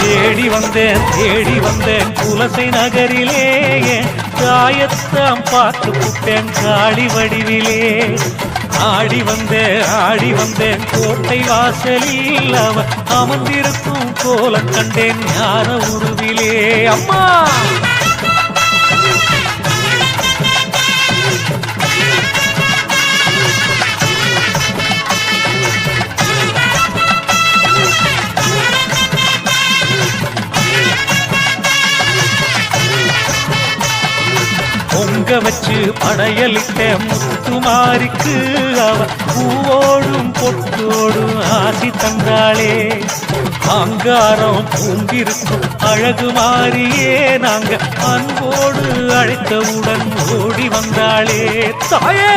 தேடி வந்தேன் தேடி வந்தேன் குலசை நகரிலேயே காயத்தாம் பார்த்து புட்டேன் காளி வடிவிலே. ஆடி வந்தேன் ஆடி வந்தேன் கோட்டை வாசலில் அவன் அமர்ந்திருக்கும் கோலம் கண்டேன் ஞான உருவிலே. அம்மா! பொங்க வச்சு படையலிட்ட முத்துமாரிக்கு அவ பூவோடும் பொட்டோடும் ஆசி தந்தாளே. அங்காரம் பூங்கிருக்கும் அழகு மாறியே நாங்க அன்போடு அழைத்தவுடன் ஓடி வந்தாளே. தாயே!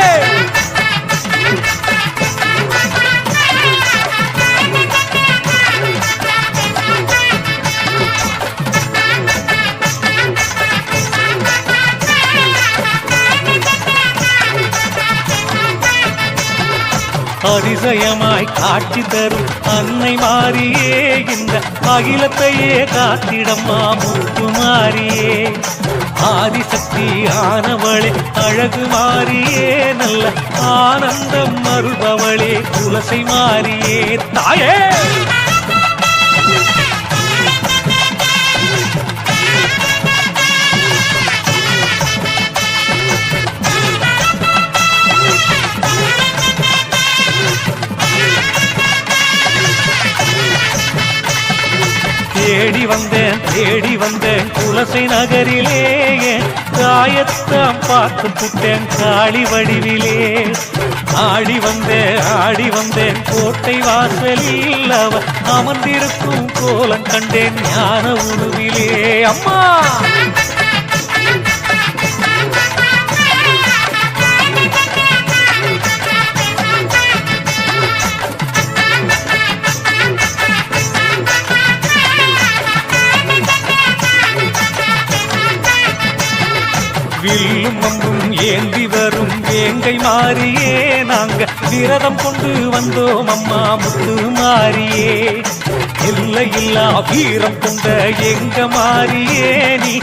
அதிசயமாய் காட்சி தரும் அன்னை மாறியே இந்த அகிலத்தையே காத்திடம்மா முத்து மாறியே. ஆதிசக்தி ஆனவளே அழகு மாறியே நல்ல ஆனந்தம் மறுபவளே துளசை மாறியே. தாயே! தேடி வந்தேன் தேடி வந்தேன். குலசை நகரிலேயே காயத்தாம் பார்த்து புட்டேன் காளி வடிவிலே. ஆடி வந்தேன் ஆடி வந்தேன். கோட்டை வாசலில் அவன் அமர்ந்திருக்கும் கோலம் கண்டேன் ஞான உருவிலே அம்மா! வில்லும் அம்பும் ஏந்தி வரும் வேங்கை மாறியே. நாங்க விரதம் கொண்டு வந்தோம் அம்மா முத்து மாறியே. இல்லை இல்லா வீரம் கொண்ட எங்க மாறியே. நீ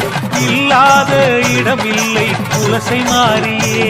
இல்லாத இடமில்லை புலசை மாறியே.